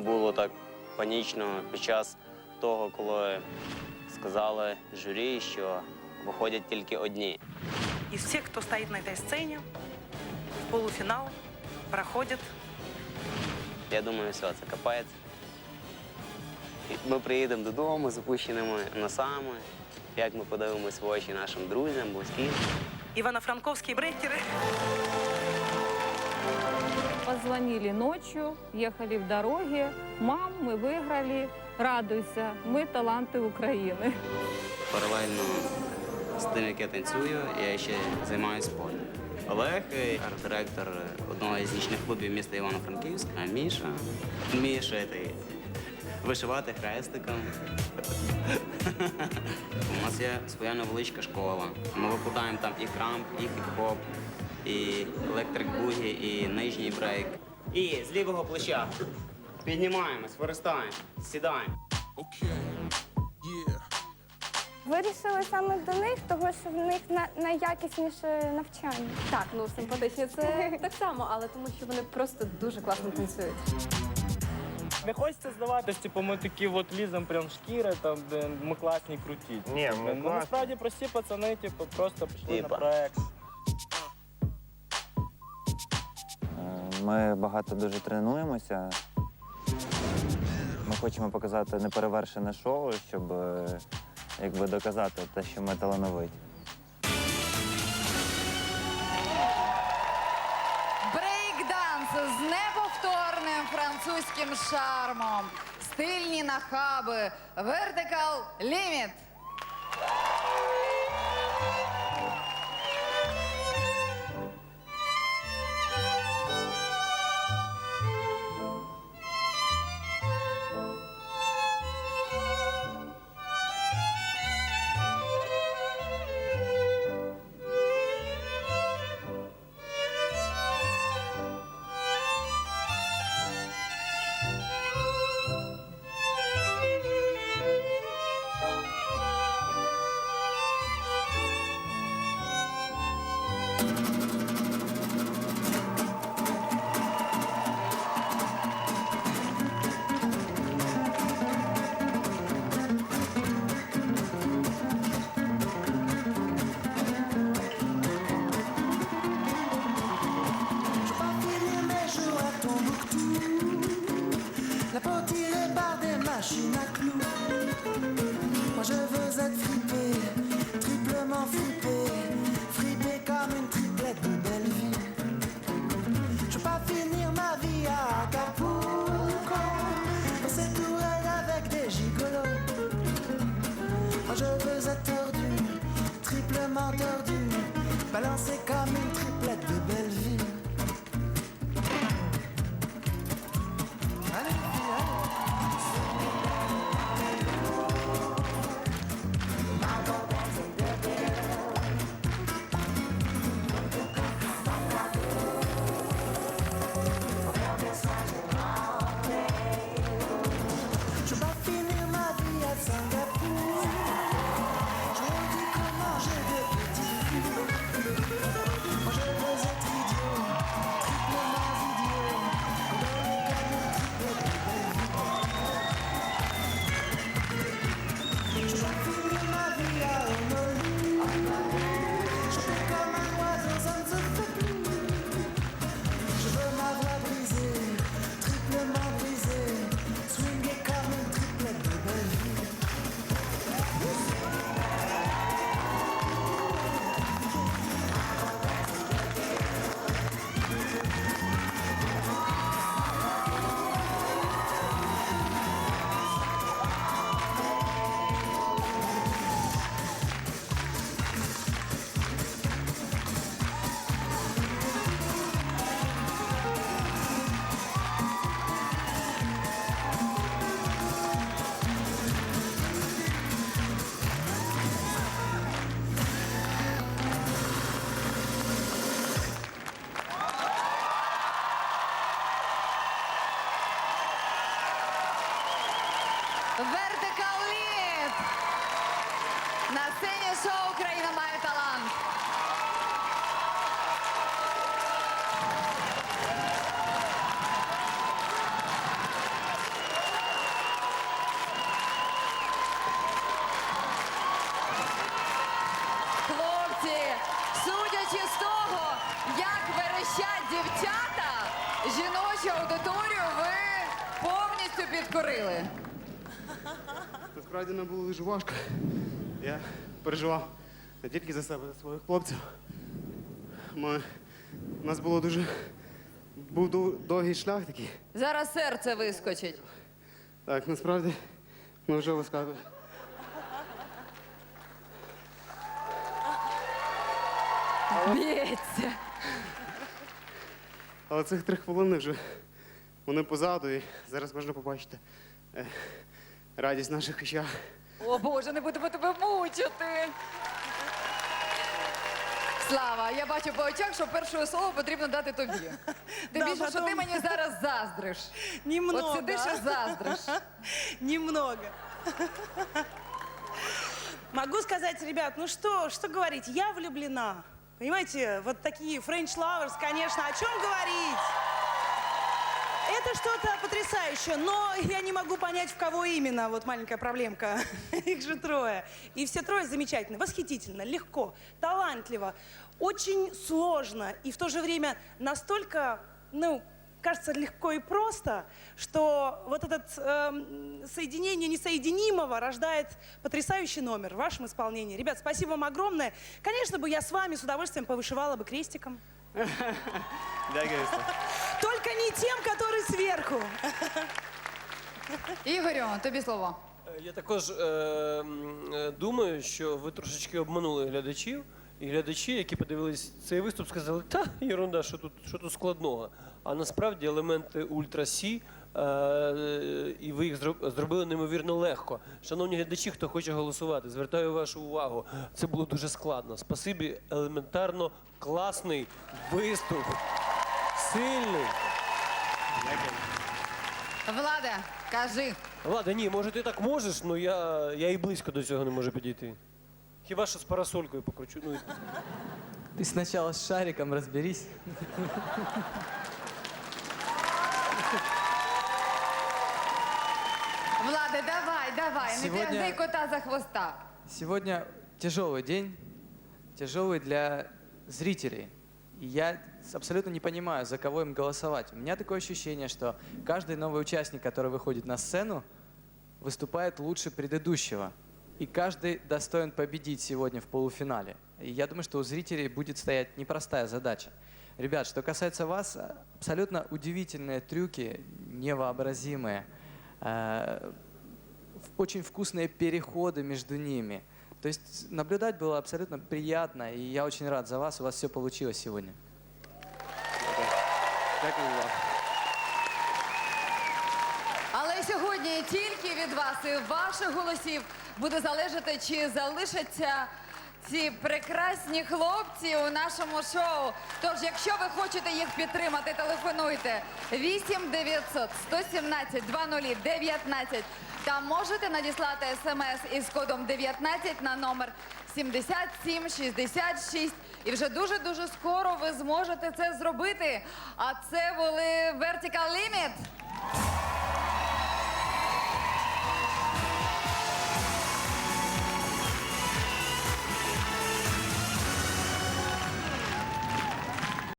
було так панічно під час того, коли сказали журі, що виходять тільки одні. Из всех, кто стоит на этой сцене, в полуфинал проходит Я думаю, все, це капець. Ми приїдемо додому з опущеними носами, як ми подивимось в очі нашим друзям, близьким. Ивано-Франковские брейкеры Позвонили ночью, ехали в дороге. Мам, мы выиграли, радуйся, мы таланты Украины. Паралельно з тим, як я танцюю, я ще займаюся спортом. Олег, е, арт-директор одного із нічних клубів міста Івано-Франківськ, а Міша вміє шити, вишивати хрестиком. У нас є своя невеличка школа. Ми викладаємо там і крамп, і хіп-хоп, і електрик бугі, і нижній брейк. І з лівого плеча піднімаємось, виростаємо, сідаємо. Вирішили саме до них, тому що в них на- найякісніше навчання. Так, ну симпатичні це так само, але тому що вони просто дуже класно танцюють. Не хочеться здаватись, типу, ми такі от лізем прям в шкіри, там, де ми класні, круті. Ні, ми ну, класні. насправді прості пацани, типу, просто пішли Типа. на проект. Ми багато дуже тренуємося. Ми хочемо показати неперевершене шоу, щоб е, якби доказати те, що ми талановиті. Брейкданс з неповторним французьким шармом. Стильні нахаби. Vertical Limit. На сцені шоу Україна має талант. Хлопці, судячи з того, як верещать дівчата, жіночу аудиторію ви повністю підкорили. Насправді нам було дуже важко. Я переживав не тільки за себе, за своїх хлопців. Ми, у нас було дуже був довгий шлях такий. Зараз серце вискочить. Так, насправді ми вже вискакуємо. Б'ється. Але цих три хвилини вже вони позаду, і зараз можна побачити е, радість наших очах. О Боже, не будемо тебе мучити. Слава, я бачу по очах, що перше слово потрібно дати тобі. Тим Да, більше, що ти потом- мені зараз заздриш. Немного. От сидиш і заздриш. Немного. Могу сказать, ребят, ну что, что говорить, я влюблена. Понимаете, вот такие French lovers, конечно, о чем говорить? Это что-то потрясающее, но я не могу понять, в кого именно. Вот маленькая проблемка. Их же трое. И все трое замечательно, восхитительно, легко, талантливо, очень сложно. И в то же время настолько, ну, кажется легко и просто, что вот это эм, соединение несоединимого рождает потрясающий номер в вашем исполнении. Ребят, спасибо вам огромное. Конечно бы я с вами с удовольствием повышивала бы крестиком. Только не тем, который сверху. Ігорю, тобі слово. Е, Я також е, м, е, думаю, що ви трошечки обманули глядачів, і глядачі, які подивились цей виступ, сказали, та ерунда, що тут, що тут складного. А насправді елементи ультрасі, е, е, і ви їх зроб- зробили неймовірно легко. Шановні глядачі, хто хоче голосувати, звертаю вашу увагу. Це було дуже складно. Спасибі, елементарно класний виступ. Сильний. Влада, кажи. Ладно, ні, може ти так можеш, але я, я і близько до цього не можу підійти. Хіба що з парасолькою покручу. Ну, Ты сначала с шариком разберись. Влада, давай, давай, не Сьогодні- тягни кота за хвоста. Сегодня тяжелый день, тяжелый для зрителей. И я абсолютно не понимаю, за кого им голосовать. У меня такое ощущение, что каждый новый участник, который выходит на сцену, выступает лучше предыдущего. И каждый достоин победить сегодня в полуфинале. И я думаю, что у зрителей будет стоять непростая задача. Ребят, что касается вас, абсолютно удивительные трюки, невообразимые. Э, очень вкусные переходы между ними. То есть наблюдать было абсолютно приятно, и я очень рад за вас, у вас все получилось сегодня. Дякую. Тільки від вас і ваших голосів буде залежати, чи залишаться ці прекрасні хлопці у нашому шоу. Тож, якщо ви хочете їх підтримати, телефонуйте 8 900 117 20 19 та можете надіслати смс із кодом 19 на номер 7766. І вже дуже-дуже скоро ви зможете це зробити. А це були Vertical Limit.